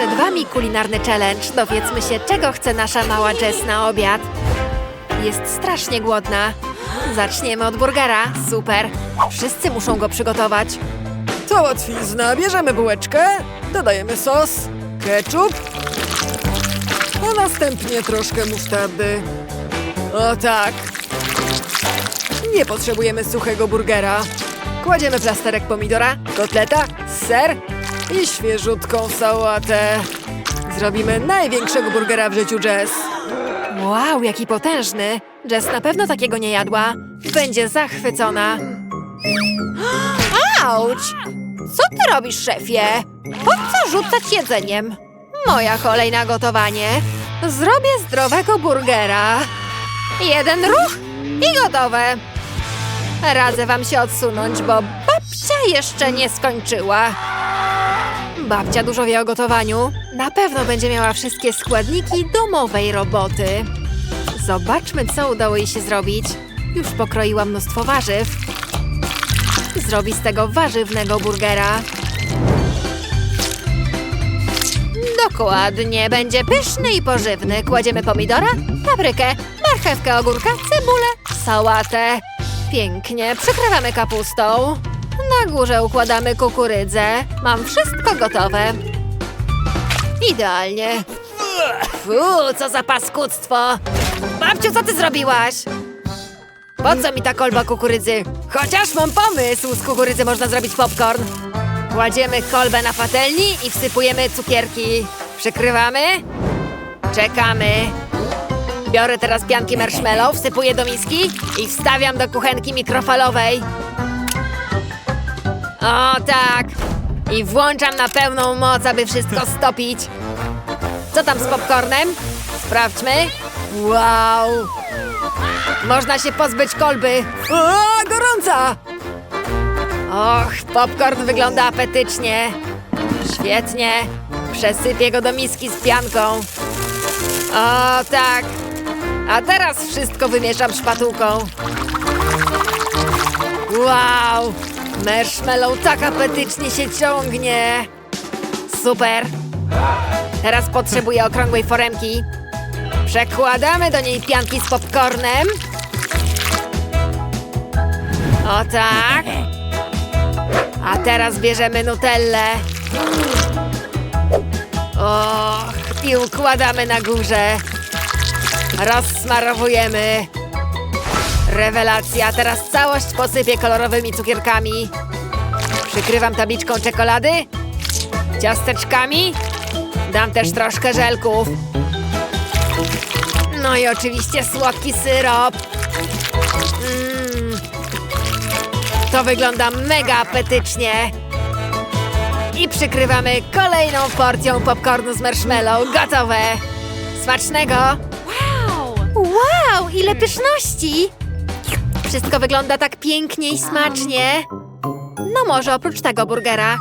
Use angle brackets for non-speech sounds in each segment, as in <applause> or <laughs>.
Przed wami kulinarny challenge. Dowiedzmy się, czego chce nasza mała Jess na obiad. Jest strasznie głodna. Zaczniemy od burgera. Super. Wszyscy muszą go przygotować. To łatwizna. Bierzemy bułeczkę, dodajemy sos, ketchup, a następnie troszkę musztardy. O tak. Nie potrzebujemy suchego burgera. Kładziemy plasterek pomidora, kotleta, ser i świeżutką sałatę. Zrobimy największego burgera w życiu Jess. Wow, jaki potężny. Jess na pewno takiego nie jadła. Będzie zachwycona. Auć! Co ty robisz, szefie? Po co rzucać jedzeniem? Moja kolej na gotowanie. Zrobię zdrowego burgera. Jeden ruch i gotowe. Radzę wam się odsunąć, bo babcia jeszcze nie skończyła. Babcia dużo wie o gotowaniu. Na pewno będzie miała wszystkie składniki domowej roboty. Zobaczmy, co udało jej się zrobić. Już pokroiła mnóstwo warzyw. Zrobi z tego warzywnego burgera. Dokładnie, będzie pyszny i pożywny. Kładziemy pomidora, paprykę, marchewkę, ogórka, cebulę, sałatę. Pięknie, przykrywamy kapustą. Na górze układamy kukurydzę. Mam wszystko gotowe. Idealnie. Fu, co za paskudztwo! Babciu, co ty zrobiłaś? Po co mi ta kolba kukurydzy? Chociaż mam pomysł! Z kukurydzy można zrobić popcorn. Kładziemy kolbę na patelni i wsypujemy cukierki. Przykrywamy. Czekamy. Biorę teraz pianki marshmallow, wsypuję do miski i wstawiam do kuchenki mikrofalowej. O tak! I włączam na pełną moc, aby wszystko stopić. Co tam z popcornem? Sprawdźmy. Wow! Można się pozbyć kolby. O, gorąca! Och, popcorn wygląda apetycznie. Świetnie. Przesypię go do miski z pianką. O, tak. A teraz wszystko wymieszam szpatułką. Wow! Marshmallow tak apetycznie się ciągnie. Super. Teraz potrzebuję okrągłej foremki. Przekładamy do niej pianki z popcornem. O tak. A teraz bierzemy nutellę. Och, i układamy na górze. Rozsmarowujemy. Rewelacja, teraz całość posypię kolorowymi cukierkami. Przykrywam tabliczką czekolady, ciasteczkami. Dam też troszkę żelków. No i oczywiście słodki syrop. Mm. To wygląda mega apetycznie. I przykrywamy kolejną porcją popcornu z marshmallow. Gotowe! Smacznego! Wow! Wow, ile pyszności! Wszystko wygląda tak pięknie i smacznie. No może oprócz tego burgera.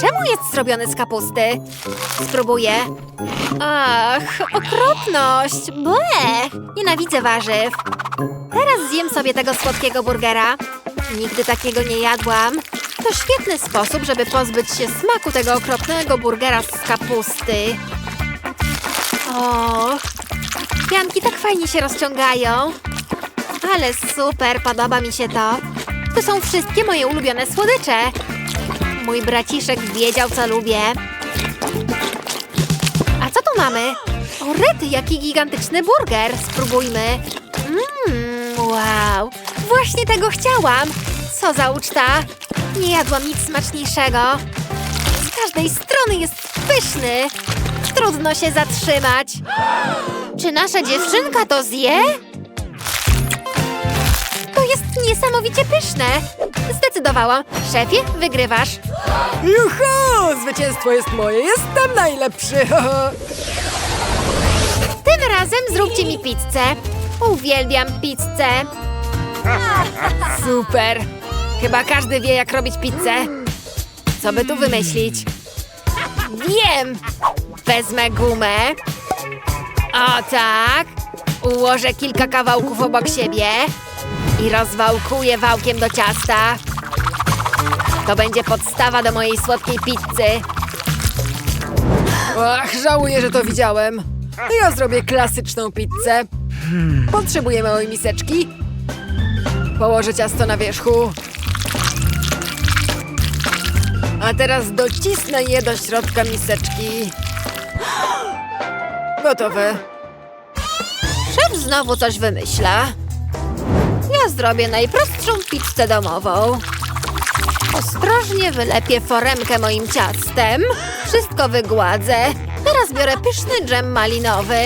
Czemu jest zrobiony z kapusty? Spróbuję. Ach, okropność! Bleh! Nienawidzę warzyw. Teraz zjem sobie tego słodkiego burgera. Nigdy takiego nie jadłam. To świetny sposób, żeby pozbyć się smaku tego okropnego burgera z kapusty. Och, pianki tak fajnie się rozciągają. Ale super, podoba mi się to. To są wszystkie moje ulubione słodycze. Mój braciszek wiedział, co lubię. A co tu mamy? O, jaki gigantyczny burger. Spróbujmy. Mmm, wow. Właśnie tego chciałam. Co za uczta. Nie jadłam nic smaczniejszego. Z każdej strony jest pyszny. Trudno się zatrzymać. Czy nasza dziewczynka to zje? Jest niesamowicie pyszne. Zdecydowałam. Szefie, wygrywasz. Juhu! Zwycięstwo jest moje, jestem najlepszy! <laughs> Tym razem zróbcie mi pizzę. Uwielbiam pizzę. Super. Chyba każdy wie, jak robić pizzę. Co by tu wymyślić? Wiem! Wezmę gumę. O tak. Ułożę kilka kawałków obok siebie i rozwałkuję wałkiem do ciasta. To będzie podstawa do mojej słodkiej pizzy. Ach, żałuję, że to widziałem. Ja zrobię klasyczną pizzę. Potrzebuję małej miseczki. Położę ciasto na wierzchu. A teraz docisnę je do środka miseczki. Gotowe. Szef znowu coś wymyśla. Zrobię najprostszą pizzę domową. Ostrożnie wylepię foremkę moim ciastem. Wszystko wygładzę. Teraz biorę pyszny dżem malinowy.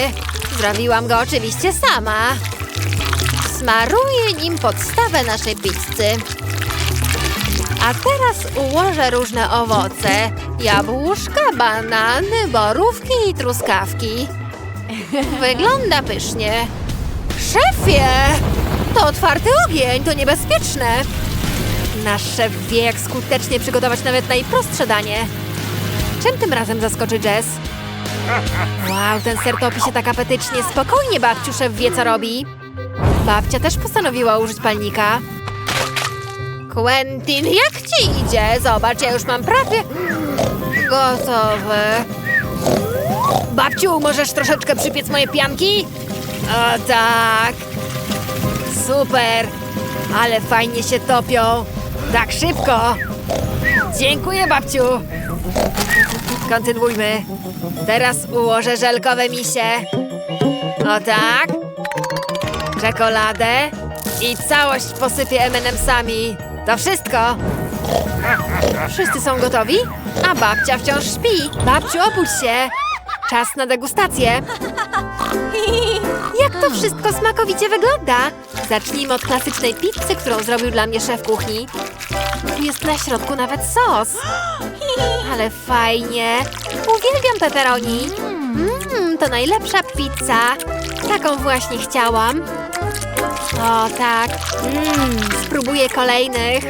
Zrobiłam go oczywiście sama. Smaruję nim podstawę naszej pizzy. A teraz ułożę różne owoce. Jabłuszka, banany, borówki i truskawki. Wygląda pysznie. Szefie! To otwarty ogień, to niebezpieczne. Nasz szef wie, jak skutecznie przygotować nawet najprostsze danie. Czym tym razem zaskoczy Jess? Wow, ten ser topi się tak apetycznie. Spokojnie, babciu, szef wie, co robi. Babcia też postanowiła użyć palnika. Quentin, jak ci idzie? Zobacz, ja już mam prawie gotowe. Babciu, możesz troszeczkę przypiec moje pianki? O tak! Super! Ale fajnie się topią! Tak szybko! Dziękuję, babciu! Kontynuujmy. Teraz ułożę żelkowe misie. O tak. Czekoladę. I całość posypię M&M'sami. To wszystko. Wszyscy są gotowi? A babcia wciąż śpi. Babciu, obudź się. Czas na degustację. Jak to wszystko smakowicie wygląda? Zacznijmy od klasycznej pizzy, którą zrobił dla mnie szef kuchni. Jest na środku nawet sos. Ale fajnie. Uwielbiam pepperoni. Mmm, to najlepsza pizza. Taką właśnie chciałam. O tak. Mmm, spróbuję kolejnych.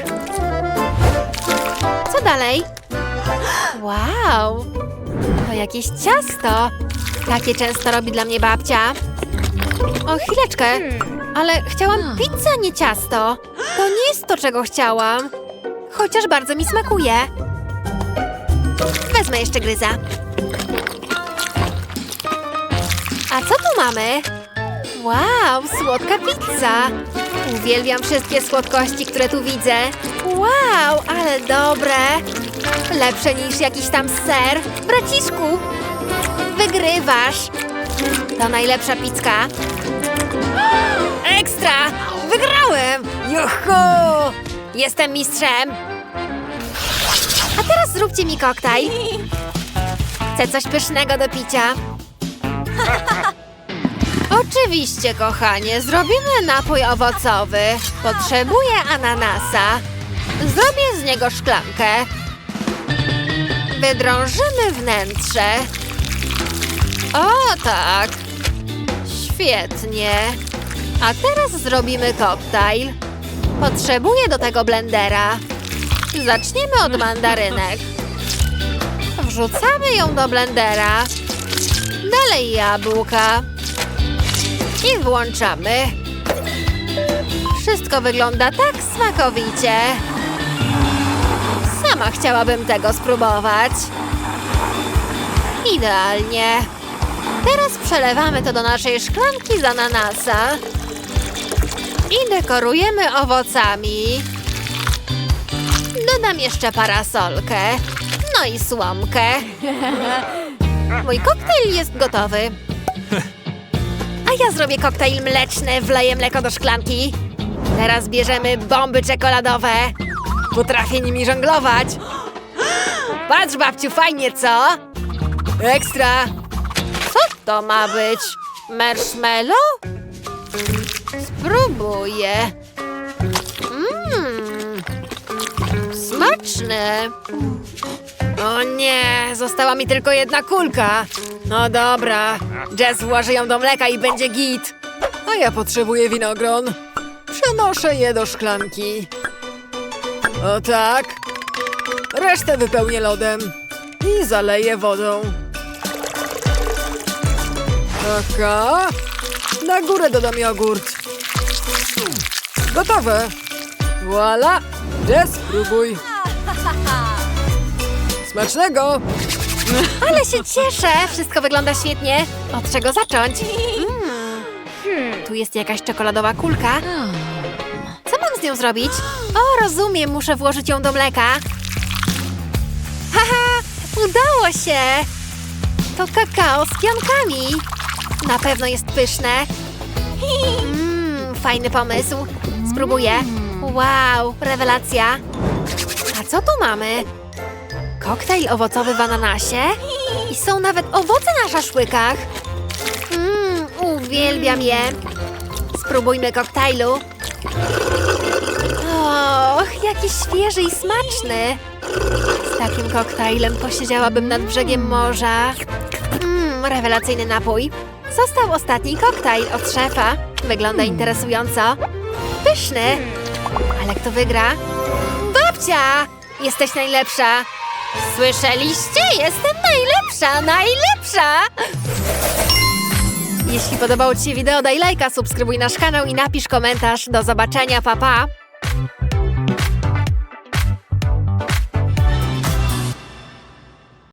Co dalej? Wow, to jakieś ciasto. Takie często robi dla mnie babcia. O, chwileczkę. Ale chciałam pizzę, nie ciasto. To nie jest to, czego chciałam. Chociaż bardzo mi smakuje. Wezmę jeszcze gryza. A co tu mamy? Wow, słodka pizza. Uwielbiam wszystkie słodkości, które tu widzę. Wow, ale dobre. Lepsze niż jakiś tam ser. Braciszku, wygrywasz. To najlepsza pizza. Ekstra! Wygrałem! Juhu! Jestem mistrzem. A teraz zróbcie mi koktajl. Chcę coś pysznego do picia. <laughs> Oczywiście, kochanie, zrobimy napój owocowy. Potrzebuję ananasa. Zrobię z niego szklankę. Wydrążymy wnętrze. O tak. Świetnie. A teraz zrobimy koktajl. Potrzebuję do tego blendera. Zaczniemy od mandarynek. Wrzucamy ją do blendera. Dalej jabłka. I włączamy. Wszystko wygląda tak smakowicie. Sama chciałabym tego spróbować. Idealnie. Teraz przelewamy to do naszej szklanki z ananasa. I dekorujemy owocami. Dodam jeszcze parasolkę. No i słomkę. <laughs> Mój koktajl jest gotowy. A ja zrobię koktajl mleczny, wleję mleko do szklanki. Teraz bierzemy bomby czekoladowe. Potrafię nimi żonglować. Patrz, babciu, fajnie, co? Ekstra! Co to ma być? Marshmallow? Spróbuję. Mmm. Smaczne. O nie, została mi tylko jedna kulka. No dobra, Jess włoży ją do mleka i będzie git. A ja potrzebuję winogron. Przenoszę je do szklanki. O tak. Resztę wypełnię lodem i zaleję wodą. Taka. Na górę dodam jogurt. Gotowe. Voila. Jess, spróbuj. Smacznego! Ale się cieszę! Wszystko wygląda świetnie. Od czego zacząć? Mm. Tu jest jakaś czekoladowa kulka. Co mam z nią zrobić? O, rozumiem, muszę włożyć ją do mleka. Haha, udało się! To kakao z pionkami. Na pewno jest pyszne. Mmm, fajny pomysł. Spróbuję. Wow, rewelacja. A co tu mamy? Koktajl owocowy w ananasie? I są nawet owoce na szaszłykach. Mmm, uwielbiam je. Spróbujmy koktajlu. Och, jaki świeży i smaczny. Z takim koktajlem posiedziałabym nad brzegiem morza. Mmm, rewelacyjny napój. Został ostatni koktajl od szefa. Wygląda interesująco. Pyszny. Ale kto wygra? Babcia! Jesteś najlepsza. Słyszeliście? Jestem najlepsza, najlepsza! Jeśli podobało Ci się wideo, daj lajka, subskrybuj nasz kanał i napisz komentarz. Do zobaczenia, pa pa!